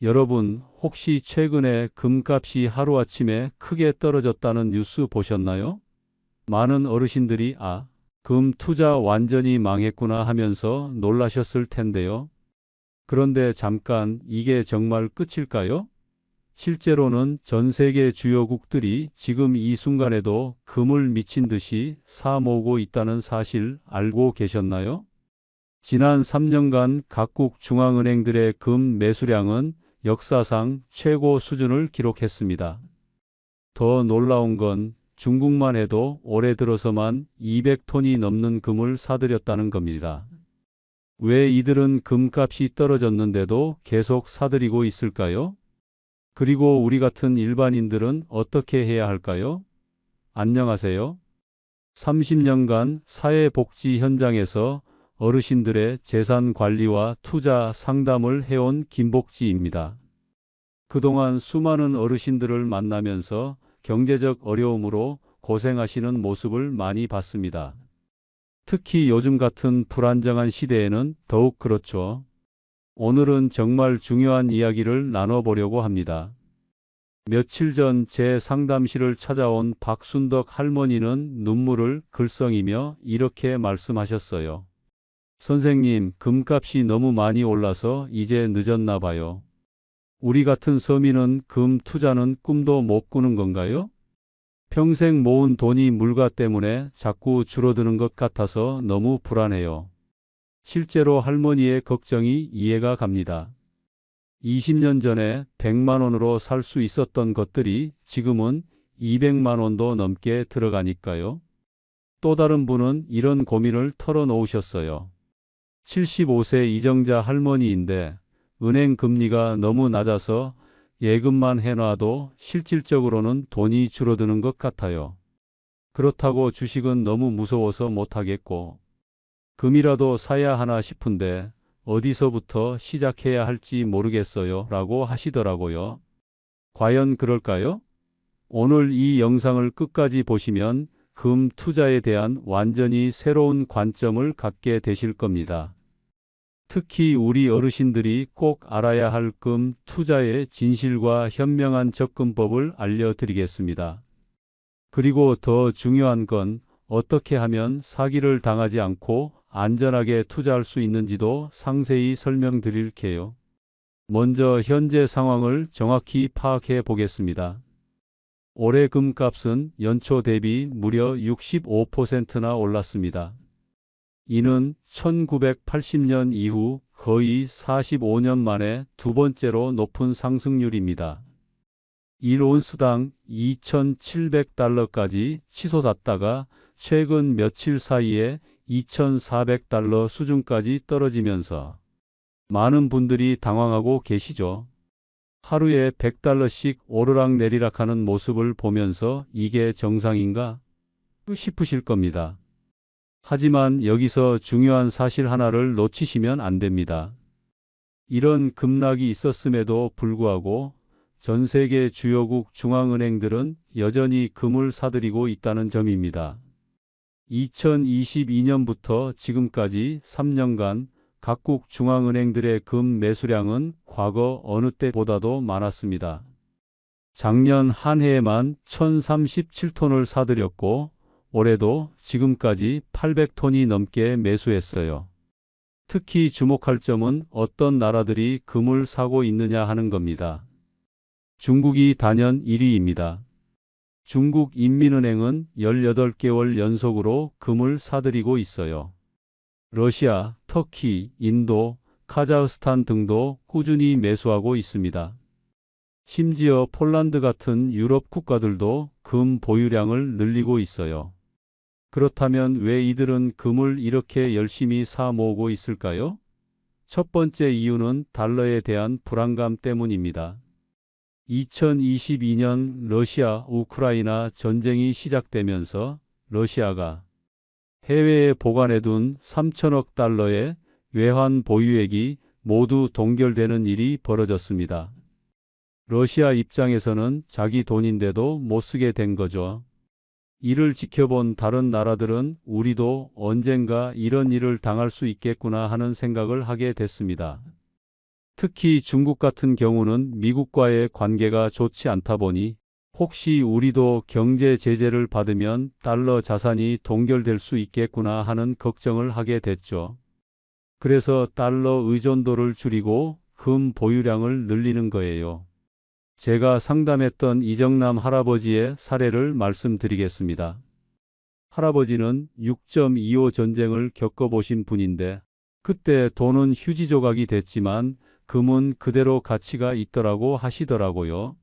여러분, 혹시 최근에 금값이 하루아침에 크게 떨어졌다는 뉴스 보셨나요? 많은 어르신들이 아, 금 투자 완전히 망했구나 하면서 놀라셨을 텐데요. 그런데 잠깐 이게 정말 끝일까요? 실제로는 전 세계 주요국들이 지금 이 순간에도 금을 미친 듯이 사 모으고 있다는 사실 알고 계셨나요? 지난 3년간 각국 중앙은행들의 금 매수량은 역사상 최고 수준을 기록했습니다. 더 놀라운 건 중국만 해도 올해 들어서만 200톤이 넘는 금을 사들였다는 겁니다. 왜 이들은 금값이 떨어졌는데도 계속 사들이고 있을까요? 그리고 우리 같은 일반인들은 어떻게 해야 할까요? 안녕하세요. 30년간 사회복지 현장에서 어르신들의 재산 관리와 투자 상담을 해온 김복지입니다. 그동안 수많은 어르신들을 만나면서 경제적 어려움으로 고생하시는 모습을 많이 봤습니다. 특히 요즘 같은 불안정한 시대에는 더욱 그렇죠. 오늘은 정말 중요한 이야기를 나눠보려고 합니다. 며칠 전 제 상담실을 찾아온 박순덕 할머니는 눈물을 글썽이며 이렇게 말씀하셨어요. 선생님, 금값이 너무 많이 올라서 이제 늦었나 봐요. 우리 같은 서민은 금 투자는 꿈도 못 꾸는 건가요? 평생 모은 돈이 물가 때문에 자꾸 줄어드는 것 같아서 너무 불안해요. 실제로 할머니의 걱정이 이해가 갑니다. 20년 전에 100만 원으로 살 수 있었던 것들이 지금은 200만 원도 넘게 들어가니까요. 또 다른 분은 이런 고민을 털어놓으셨어요. 75세 이정자 할머니인데 은행 금리가 너무 낮아서 예금만 해놔도 실질적으로는 돈이 줄어드는 것 같아요. 그렇다고 주식은 너무 무서워서 못하겠고, 금이라도 사야 하나 싶은데 어디서부터 시작해야 할지 모르겠어요. 라고 하시더라고요. 과연 그럴까요? 오늘 이 영상을 끝까지 보시면 금 투자에 대한 완전히 새로운 관점을 갖게 되실 겁니다. 특히 우리 어르신들이 꼭 알아야 할 금 투자의 진실과 현명한 접근법을 알려드리겠습니다. 그리고 더 중요한 건 어떻게 하면 사기를 당하지 않고 안전하게 투자할 수 있는지도 상세히 설명드릴게요. 먼저 현재 상황을 정확히 파악해 보겠습니다. 올해 금값은 연초 대비 무려 65%나 올랐습니다. 이는 1980년 이후 거의 45년 만에 두 번째로 높은 상승률입니다. 1온스당 2,700달러까지 치솟았다가 최근 며칠 사이에 2,400달러 수준까지 떨어지면서 많은 분들이 당황하고 계시죠. 하루에 100달러씩 오르락 내리락 하는 모습을 보면서 이게 정상인가 싶으실 겁니다. 하지만 여기서 중요한 사실 하나를 놓치시면 안 됩니다. 이런 급락이 있었음에도 불구하고 전 세계 주요국 중앙은행들은 여전히 금을 사들이고 있다는 점입니다. 2022년부터 지금까지 3년간 각국 중앙은행들의 금 매수량은 과거 어느 때보다도 많았습니다. 작년 한 해에만 1037톤을 사들였고 올해도 지금까지 800톤이 넘게 매수했어요. 특히 주목할 점은 어떤 나라들이 금을 사고 있느냐 하는 겁니다. 중국이 단연 1위입니다. 중국 인민은행은 18개월 연속으로 금을 사들이고 있어요. 러시아, 터키, 인도, 카자흐스탄 등도 꾸준히 매수하고 있습니다. 심지어 폴란드 같은 유럽 국가들도 금 보유량을 늘리고 있어요. 그렇다면 왜 이들은 금을 이렇게 열심히 사 모으고 있을까요? 첫 번째 이유는 달러에 대한 불안감 때문입니다. 2022년 러시아 우크라이나 전쟁이 시작되면서 러시아가 해외에 보관해둔 3천억 달러의 외환 보유액이 모두 동결되는 일이 벌어졌습니다. 러시아 입장에서는 자기 돈인데도 못 쓰게 된 거죠. 이를 지켜본 다른 나라들은 우리도 언젠가 이런 일을 당할 수 있겠구나 하는 생각을 하게 됐습니다. 특히 중국 같은 경우는 미국과의 관계가 좋지 않다 보니 혹시 우리도 경제 제재를 받으면 달러 자산이 동결될 수 있겠구나 하는 걱정을 하게 됐죠. 그래서 달러 의존도를 줄이고 금 보유량을 늘리는 거예요. 제가 상담했던 이정남 할아버지의 사례를 말씀드리겠습니다. 할아버지는 6.25 전쟁을 겪어보신 분인데 그때 돈은 휴지 조각이 됐지만 금은 그대로 가치가 있더라고 하시더라고요.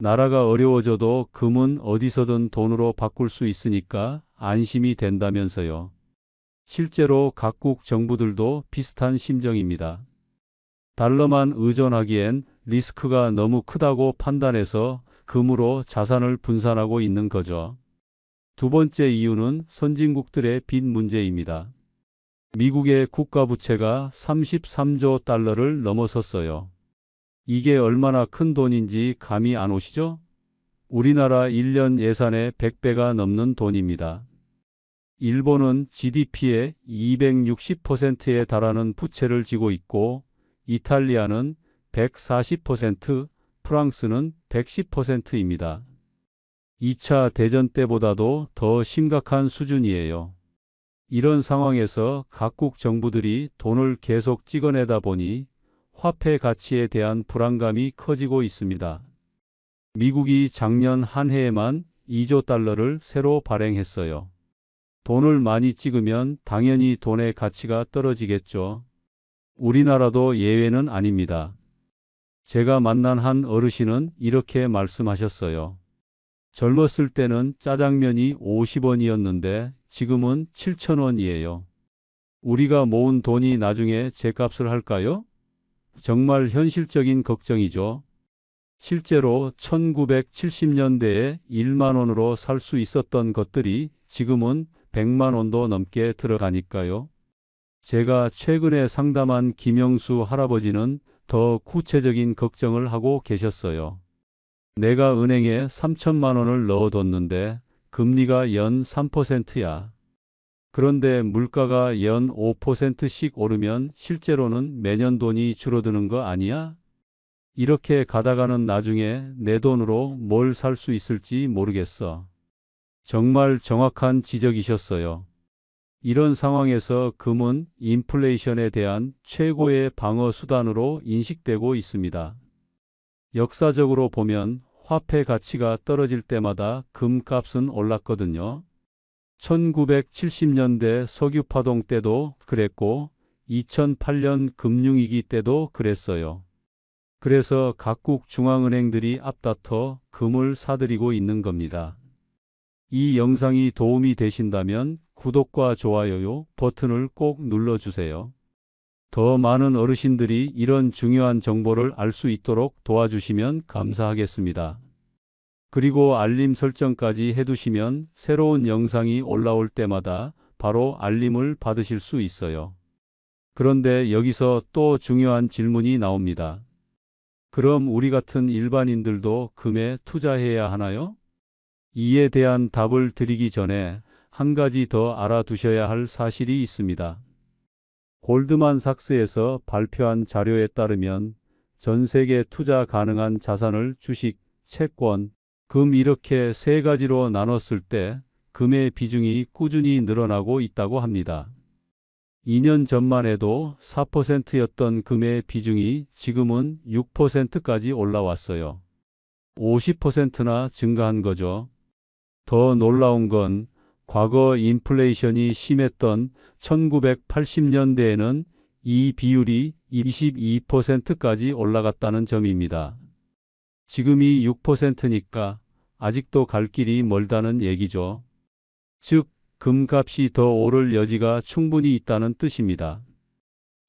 나라가 어려워져도 금은 어디서든 돈으로 바꿀 수 있으니까 안심이 된다면서요. 실제로 각국 정부들도 비슷한 심정입니다. 달러만 의존하기엔 리스크가 너무 크다고 판단해서 금으로 자산을 분산하고 있는 거죠. 두 번째 이유는 선진국들의 빚 문제입니다. 미국의 국가 부채가 33조 달러를 넘어섰어요. 이게 얼마나 큰 돈인지 감이 안 오시죠? 우리나라 1년 예산의 100배가 넘는 돈입니다. 일본은 GDP의 260%에 달하는 부채를 지고 있고 이탈리아는 140%, 프랑스는 110%입니다. 2차 대전 때보다도 더 심각한 수준이에요. 이런 상황에서 각국 정부들이 돈을 계속 찍어내다 보니 화폐 가치에 대한 불안감이 커지고 있습니다. 미국이 작년 한 해에만 2조 달러를 새로 발행했어요. 돈을 많이 찍으면 당연히 돈의 가치가 떨어지겠죠. 우리나라도 예외는 아닙니다. 제가 만난 한 어르신은 이렇게 말씀하셨어요. 젊었을 때는 짜장면이 50원이었는데 지금은 7천원이에요. 우리가 모은 돈이 나중에 제 값을 할까요? 정말 현실적인 걱정이죠. 실제로 1970년대에 1만 원으로 살 수 있었던 것들이 지금은 100만 원도 넘게 들어가니까요. 제가 최근에 상담한 김영수 할아버지는 더 구체적인 걱정을 하고 계셨어요. 내가 은행에 3천만 원을 넣어뒀는데 금리가 연 3%야. 그런데 물가가 연 5%씩 오르면 실제로는 매년 돈이 줄어드는 거 아니야? 이렇게 가다가는 나중에 내 돈으로 뭘 살 수 있을지 모르겠어. 정말 정확한 지적이셨어요. 이런 상황에서 금은 인플레이션에 대한 최고의 방어 수단으로 인식되고 있습니다. 역사적으로 보면 화폐 가치가 떨어질 때마다 금값은 올랐거든요. 1970년대 석유 파동 때도 그랬고 2008년 금융위기 때도 그랬어요. 그래서 각국 중앙은행들이 앞다퉈 금을 사들이고 있는 겁니다. 이 영상이 도움이 되신다면 구독과 좋아요 버튼을 꼭 눌러주세요. 더 많은 어르신들이 이런 중요한 정보를 알 수 있도록 도와주시면 감사하겠습니다. 그리고 알림 설정까지 해두시면 새로운 영상이 올라올 때마다 바로 알림을 받으실 수 있어요. 그런데 여기서 또 중요한 질문이 나옵니다. 그럼 우리 같은 일반인들도 금에 투자해야 하나요? 이에 대한 답을 드리기 전에 한 가지 더 알아두셔야 할 사실이 있습니다. 골드만삭스에서 발표한 자료에 따르면 전 세계 투자 가능한 자산을 주식, 채권, 금 이렇게 세 가지로 나눴을 때 금의 비중이 꾸준히 늘어나고 있다고 합니다. 2년 전만 해도 4%였던 금의 비중이 지금은 6%까지 올라왔어요. 50%나 증가한 거죠. 더 놀라운 건 과거 인플레이션이 심했던 1980년대에는 이 비율이 22%까지 올라갔다는 점입니다. 지금이 6%니까 아직도 갈 길이 멀다는 얘기죠. 즉, 금값이 더 오를 여지가 충분히 있다는 뜻입니다.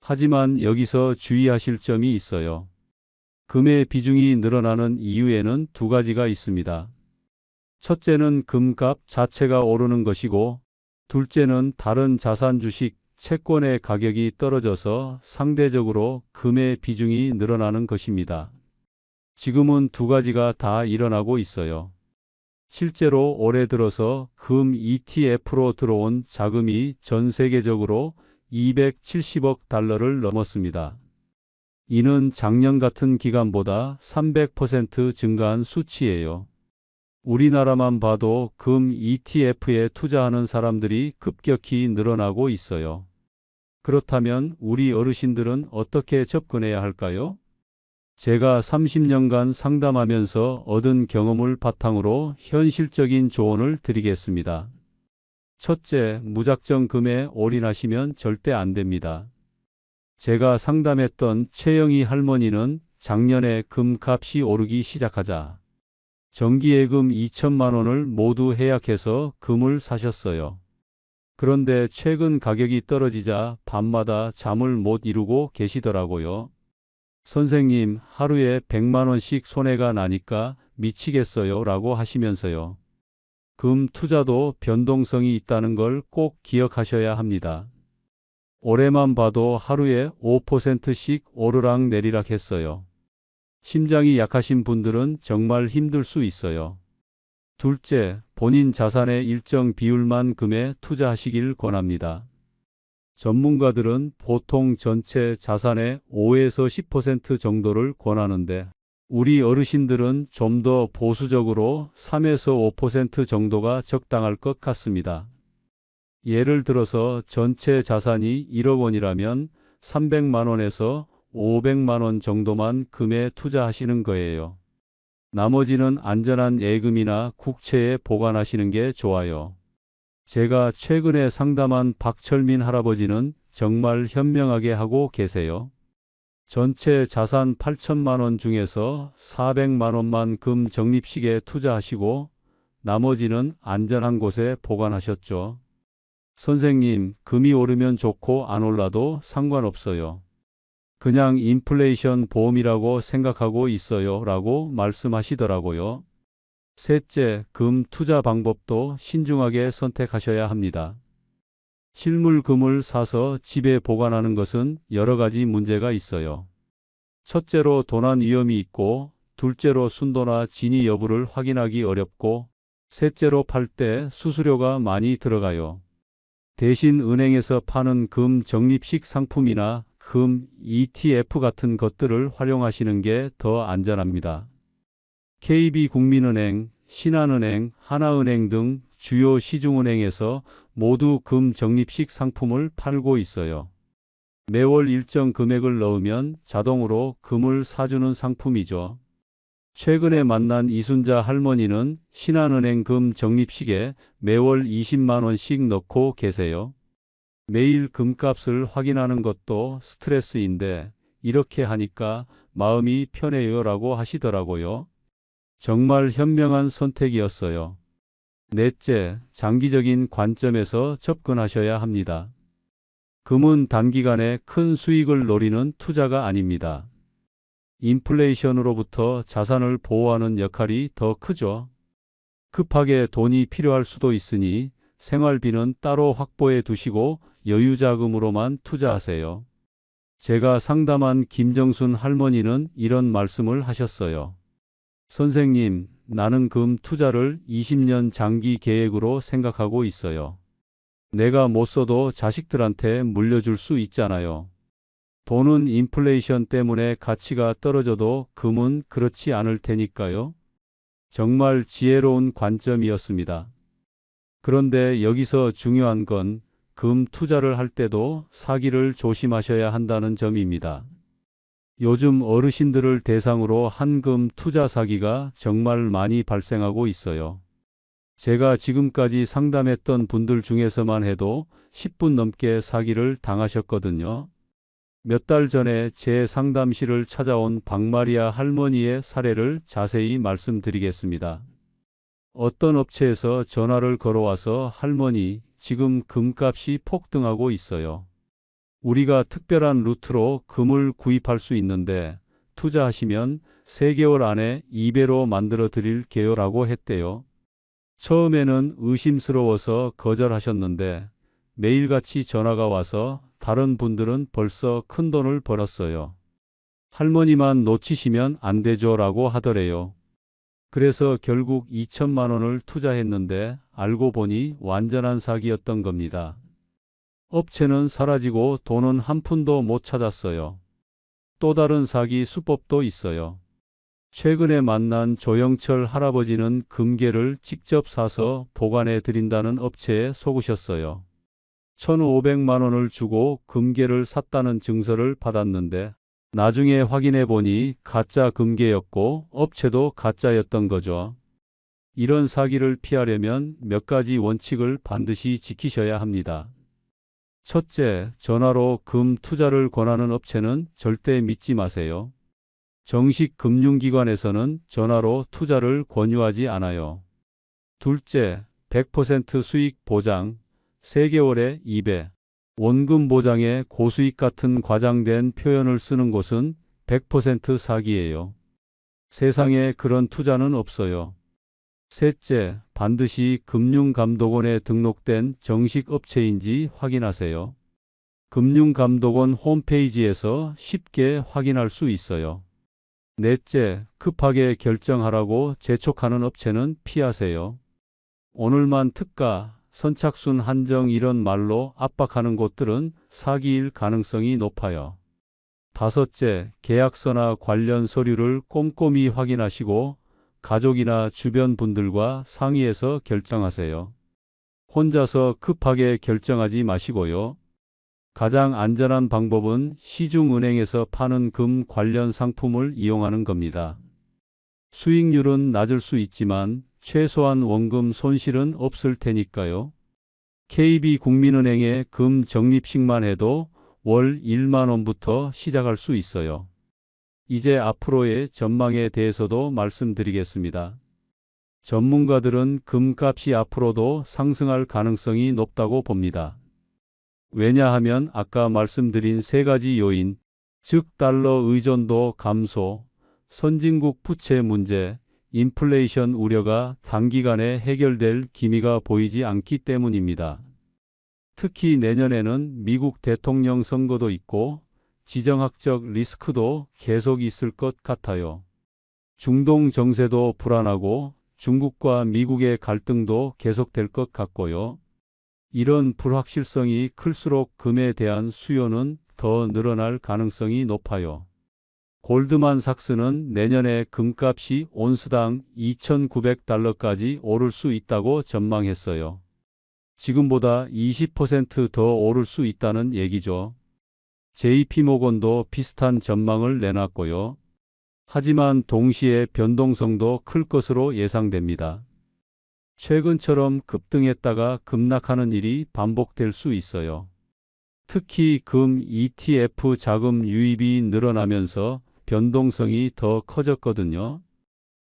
하지만 여기서 주의하실 점이 있어요. 금의 비중이 늘어나는 이유에는 두 가지가 있습니다. 첫째는 금값 자체가 오르는 것이고, 둘째는 다른 자산 주식, 채권의 가격이 떨어져서 상대적으로 금의 비중이 늘어나는 것입니다. 지금은 두 가지가 다 일어나고 있어요. 실제로 올해 들어서 금 ETF로 들어온 자금이 전 세계적으로 270억 달러를 넘었습니다. 이는 작년 같은 기간보다 300% 증가한 수치예요. 우리나라만 봐도 금 ETF에 투자하는 사람들이 급격히 늘어나고 있어요. 그렇다면 우리 어르신들은 어떻게 접근해야 할까요? 제가 30년간 상담하면서 얻은 경험을 바탕으로 현실적인 조언을 드리겠습니다. 첫째, 무작정 금에 올인하시면 절대 안 됩니다. 제가 상담했던 최영희 할머니는 작년에 금값이 오르기 시작하자 정기예금 2천만 원을 모두 해약해서 금을 사셨어요. 그런데 최근 가격이 떨어지자 밤마다 잠을 못 이루고 계시더라고요. 선생님, 하루에 100만 원씩 손해가 나니까 미치겠어요. 라고 하시면서요. 금 투자도 변동성이 있다는 걸 꼭 기억하셔야 합니다. 올해만 봐도 하루에 5%씩 오르락 내리락 했어요. 심장이 약하신 분들은 정말 힘들 수 있어요. 둘째, 본인 자산의 일정 비율만 금에 투자하시길 권합니다. 전문가들은 보통 전체 자산의 5에서 10% 정도를 권하는데 우리 어르신들은 좀 더 보수적으로 3에서 5% 정도가 적당할 것 같습니다. 예를 들어서 전체 자산이 1억 원이라면 300만 원에서 500만 원 정도만 금에 투자하시는 거예요. 나머지는 안전한 예금이나 국채에 보관하시는 게 좋아요. 제가 최근에 상담한 박철민 할아버지는 정말 현명하게 하고 계세요. 전체 자산 8천만 원 중에서 400만 원만 금 적립식에 투자하시고 나머지는 안전한 곳에 보관하셨죠. 선생님, 금이 오르면 좋고 안 올라도 상관없어요. 그냥 인플레이션 보험이라고 생각하고 있어요. 라고 말씀하시더라고요. 셋째, 금 투자 방법도 신중하게 선택하셔야 합니다. 실물 금을 사서 집에 보관하는 것은 여러 가지 문제가 있어요. 첫째로 도난 위험이 있고, 둘째로 순도나 진위 여부를 확인하기 어렵고, 셋째로 팔 때 수수료가 많이 들어가요. 대신 은행에서 파는 금 적립식 상품이나 금 ETF 같은 것들을 활용하시는 게 더 안전합니다. KB국민은행, 신한은행, 하나은행 등 주요 시중은행에서 모두 금 적립식 상품을 팔고 있어요. 매월 일정 금액을 넣으면 자동으로 금을 사주는 상품이죠. 최근에 만난 이순자 할머니는 신한은행 금 적립식에 매월 20만 원씩 넣고 계세요. 매일 금값을 확인하는 것도 스트레스인데 이렇게 하니까 마음이 편해요 라고 하시더라고요. 정말 현명한 선택이었어요. 넷째, 장기적인 관점에서 접근하셔야 합니다. 금은 단기간에 큰 수익을 노리는 투자가 아닙니다. 인플레이션으로부터 자산을 보호하는 역할이 더 크죠. 급하게 돈이 필요할 수도 있으니 생활비는 따로 확보해 두시고 여유 자금으로만 투자하세요. 제가 상담한 김정순 할머니는 이런 말씀을 하셨어요. 선생님, 나는 금 투자를 20년 장기 계획으로 생각하고 있어요. 내가 못 써도 자식들한테 물려줄 수 있잖아요. 돈은 인플레이션 때문에 가치가 떨어져도 금은 그렇지 않을 테니까요. 정말 지혜로운 관점이었습니다. 그런데 여기서 중요한 건 금 투자를 할 때도 사기를 조심하셔야 한다는 점입니다. 요즘 어르신들을 대상으로 한금 투자 사기가 정말 많이 발생하고 있어요. 제가 지금까지 상담했던 분들 중에서만 해도 10분 넘게 사기를 당하셨거든요. 몇 달 전에 제 상담실을 찾아온 박마리아 할머니의 사례를 자세히 말씀드리겠습니다. 어떤 업체에서 전화를 걸어와서 할머니, 지금 금값이 폭등하고 있어요. 우리가 특별한 루트로 금을 구입할 수 있는데 투자하시면 3개월 안에 2배로 만들어 드릴 게요 라고 했대요. 처음에는 의심스러워서 거절하셨는데 매일같이 전화가 와서 다른 분들은 벌써 큰 돈을 벌었어요. 할머니만 놓치시면 안 되죠 라고 하더래요. 그래서 결국 2천만 원을 투자했는데 알고 보니 완전한 사기였던 겁니다. 업체는 사라지고 돈은 한 푼도 못 찾았어요. 또 다른 사기 수법도 있어요. 최근에 만난 조영철 할아버지는 금괴를 직접 사서 보관해 드린다는 업체에 속으셨어요. 1,500만 원을 주고 금괴를 샀다는 증서를 받았는데 나중에 확인해 보니 가짜 금괴였고 업체도 가짜였던 거죠. 이런 사기를 피하려면 몇 가지 원칙을 반드시 지키셔야 합니다. 첫째, 전화로 금 투자를 권하는 업체는 절대 믿지 마세요. 정식 금융기관에서는 전화로 투자를 권유하지 않아요. 둘째, 100% 수익 보장, 3개월에 2배, 원금 보장에 고수익 같은 과장된 표현을 쓰는 곳은 100% 사기예요. 세상에 그런 투자는 없어요. 셋째, 반드시 금융감독원에 등록된 정식 업체인지 확인하세요. 금융감독원 홈페이지에서 쉽게 확인할 수 있어요. 넷째, 급하게 결정하라고 재촉하는 업체는 피하세요. 오늘만 특가, 선착순 한정 이런 말로 압박하는 곳들은 사기일 가능성이 높아요. 다섯째, 계약서나 관련 서류를 꼼꼼히 확인하시고 가족이나 주변 분들과 상의해서 결정하세요. 혼자서 급하게 결정하지 마시고요. 가장 안전한 방법은 시중은행에서 파는 금 관련 상품을 이용하는 겁니다. 수익률은 낮을 수 있지만 최소한 원금 손실은 없을 테니까요. KB국민은행의 금 적립식만 해도 월 1만 원부터 시작할 수 있어요. 이제 앞으로의 전망에 대해서도 말씀드리겠습니다. 전문가들은 금값이 앞으로도 상승할 가능성이 높다고 봅니다. 왜냐하면 아까 말씀드린 세 가지 요인, 즉 달러 의존도 감소, 선진국 부채 문제, 인플레이션 우려가 단기간에 해결될 기미가 보이지 않기 때문입니다. 특히 내년에는 미국 대통령 선거도 있고 지정학적 리스크도 계속 있을 것 같아요. 중동 정세도 불안하고 중국과 미국의 갈등도 계속될 것 같고요. 이런 불확실성이 클수록 금에 대한 수요는 더 늘어날 가능성이 높아요. 골드만삭스는 내년에 금값이 온스당 2,900달러까지 오를 수 있다고 전망했어요. 지금보다 20%더 오를 수 있다는 얘기죠. JP모건도 비슷한 전망을 내놨고요. 하지만 동시에 변동성도 클 것으로 예상됩니다. 최근처럼 급등했다가 급락하는 일이 반복될 수 있어요. 특히 금 ETF 자금 유입이 늘어나면서 변동성이 더 커졌거든요.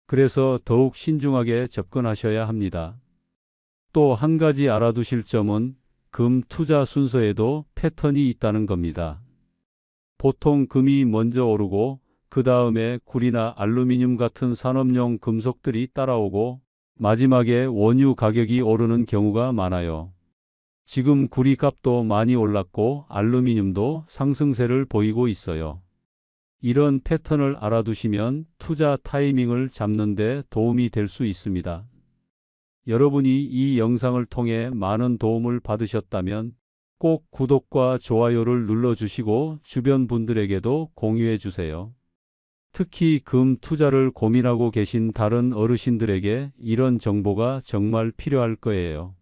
그래서 더욱 신중하게 접근하셔야 합니다. 또 한 가지 알아두실 점은 금 투자 순서에도 패턴이 있다는 겁니다. 보통 금이 먼저 오르고 그 다음에 구리나 알루미늄 같은 산업용 금속들이 따라오고 마지막에 원유 가격이 오르는 경우가 많아요. 지금 구리 값도 많이 올랐고 알루미늄도 상승세를 보이고 있어요. 이런 패턴을 알아두시면 투자 타이밍을 잡는 데 도움이 될 수 있습니다. 여러분이 이 영상을 통해 많은 도움을 받으셨다면 꼭 구독과 좋아요를 눌러주시고 주변 분들에게도 공유해 주세요. 특히 금 투자를 고민하고 계신 다른 어르신들에게 이런 정보가 정말 필요할 거예요.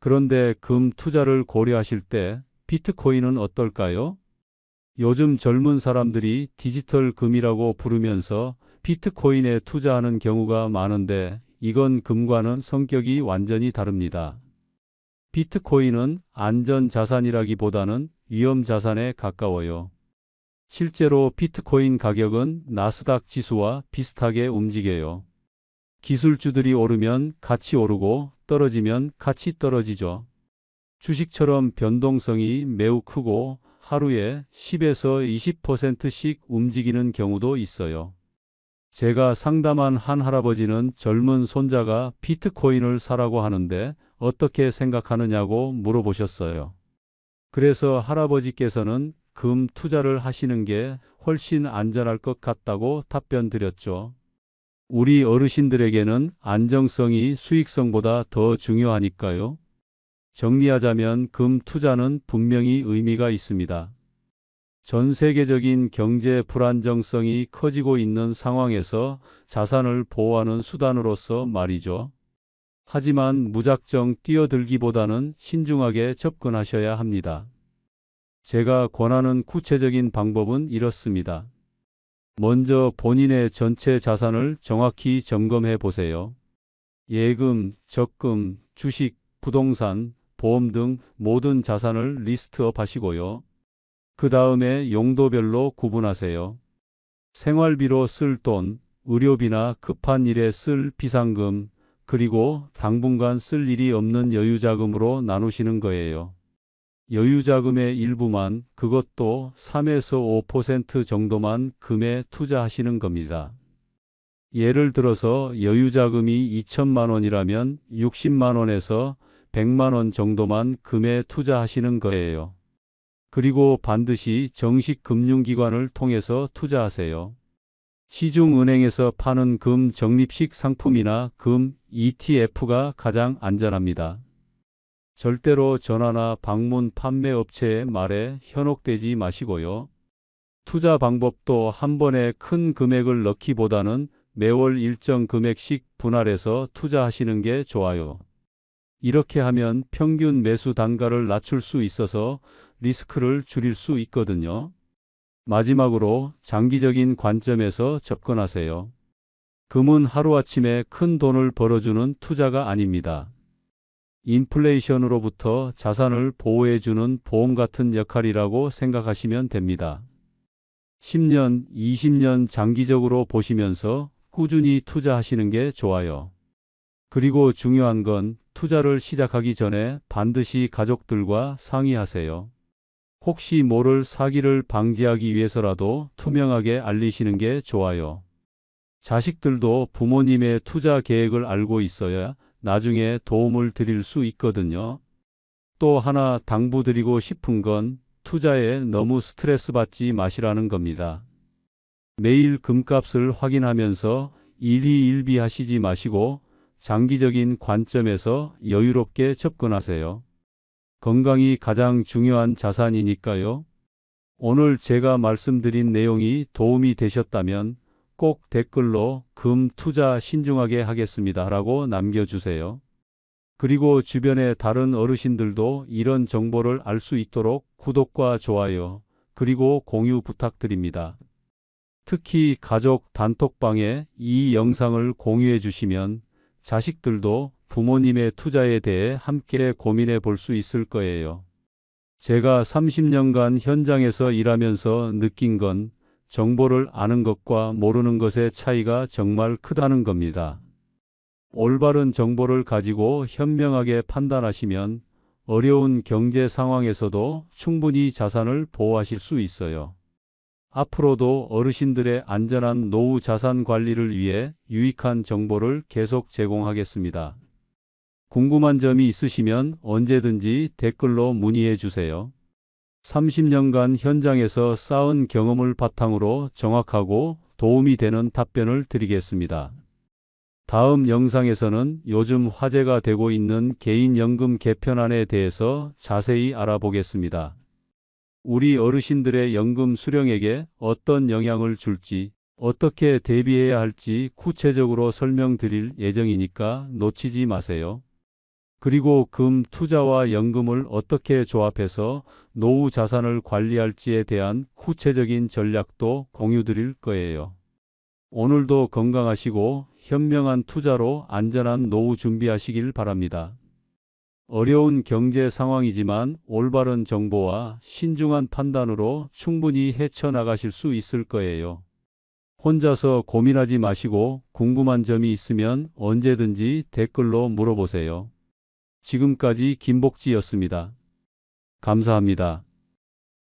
그런데 금 투자를 고려하실 때 비트코인은 어떨까요? 요즘 젊은 사람들이 디지털 금이라고 부르면서 비트코인에 투자하는 경우가 많은데 이건 금과는 성격이 완전히 다릅니다. 비트코인은 안전 자산이라기보다는 위험 자산에 가까워요. 실제로 비트코인 가격은 나스닥 지수와 비슷하게 움직여요. 기술주들이 오르면 같이 오르고 떨어지면 같이 떨어지죠. 주식처럼 변동성이 매우 크고 하루에 10에서 20%씩 움직이는 경우도 있어요. 제가 상담한 한 할아버지는 젊은 손자가 비트코인을 사라고 하는데 어떻게 생각하느냐고 물어보셨어요. 그래서 할아버지께서는 금 투자를 하시는 게 훨씬 안전할 것 같다고 답변 드렸죠. 우리 어르신들에게는 안정성이 수익성보다 더 중요하니까요. 정리하자면 금 투자는 분명히 의미가 있습니다. 전 세계적인 경제 불안정성이 커지고 있는 상황에서 자산을 보호하는 수단으로서 말이죠. 하지만 무작정 뛰어들기보다는 신중하게 접근하셔야 합니다. 제가 권하는 구체적인 방법은 이렇습니다. 먼저 본인의 전체 자산을 정확히 점검해 보세요. 예금, 적금, 주식, 부동산, 보험 등 모든 자산을 리스트업 하시고요. 그 다음에 용도별로 구분하세요. 생활비로 쓸 돈, 의료비나 급한 일에 쓸 비상금, 그리고 당분간 쓸 일이 없는 여유자금으로 나누시는 거예요. 여유자금의 일부만 그것도 3에서 5% 정도만 금에 투자하시는 겁니다. 예를 들어서 여유자금이 2천만 원이라면 60만 원에서 100만 원 정도만 금에 투자하시는 거예요. 그리고 반드시 정식 금융기관을 통해서 투자하세요. 시중은행에서 파는 금 적립식 상품이나 금 ETF가 가장 안전합니다. 절대로 전화나 방문 판매 업체의 말에 현혹되지 마시고요. 투자 방법도 한 번에 큰 금액을 넣기보다는 매월 일정 금액씩 분할해서 투자하시는 게 좋아요. 이렇게 하면 평균 매수 단가를 낮출 수 있어서 리스크를 줄일 수 있거든요. 마지막으로 장기적인 관점에서 접근하세요. 금은 하루아침에 큰 돈을 벌어주는 투자가 아닙니다. 인플레이션으로부터 자산을 보호해주는 보험 같은 역할이라고 생각하시면 됩니다. 10년, 20년 장기적으로 보시면서 꾸준히 투자하시는 게 좋아요. 그리고 중요한 건 투자를 시작하기 전에 반드시 가족들과 상의하세요. 혹시 모를 사기를 방지하기 위해서라도 투명하게 알리시는 게 좋아요. 자식들도 부모님의 투자 계획을 알고 있어야 나중에 도움을 드릴 수 있거든요. 또 하나 당부드리고 싶은 건 투자에 너무 스트레스 받지 마시라는 겁니다. 매일 금값을 확인하면서 일희일비하시지 마시고 장기적인 관점에서 여유롭게 접근하세요. 건강이 가장 중요한 자산이니까요. 오늘 제가 말씀드린 내용이 도움이 되셨다면 꼭 댓글로 금 투자 신중하게 하겠습니다 라고 남겨주세요. 그리고 주변의 다른 어르신들도 이런 정보를 알 수 있도록 구독과 좋아요, 그리고 공유 부탁드립니다. 특히 가족 단톡방에 이 영상을 공유해 주시면 자식들도 부모님의 투자에 대해 함께 고민해 볼 수 있을 거예요. 제가 30년간 현장에서 일하면서 느낀 건 정보를 아는 것과 모르는 것의 차이가 정말 크다는 겁니다. 올바른 정보를 가지고 현명하게 판단하시면 어려운 경제 상황에서도 충분히 자산을 보호하실 수 있어요. 앞으로도 어르신들의 안전한 노후 자산 관리를 위해 유익한 정보를 계속 제공하겠습니다. 궁금한 점이 있으시면 언제든지 댓글로 문의해 주세요. 30년간 현장에서 쌓은 경험을 바탕으로 정확하고 도움이 되는 답변을 드리겠습니다. 다음 영상에서는 요즘 화제가 되고 있는 개인연금 개편안에 대해서 자세히 알아보겠습니다. 우리 어르신들의 연금 수령액에 어떤 영향을 줄지, 어떻게 대비해야 할지 구체적으로 설명드릴 예정이니까 놓치지 마세요. 그리고 금 투자와 연금을 어떻게 조합해서 노후 자산을 관리할지에 대한 구체적인 전략도 공유 드릴 거예요. 오늘도 건강하시고 현명한 투자로 안전한 노후 준비하시길 바랍니다. 어려운 경제 상황이지만 올바른 정보와 신중한 판단으로 충분히 헤쳐나가실 수 있을 거예요. 혼자서 고민하지 마시고 궁금한 점이 있으면 언제든지 댓글로 물어보세요. 지금까지 김복지였습니다. 감사합니다.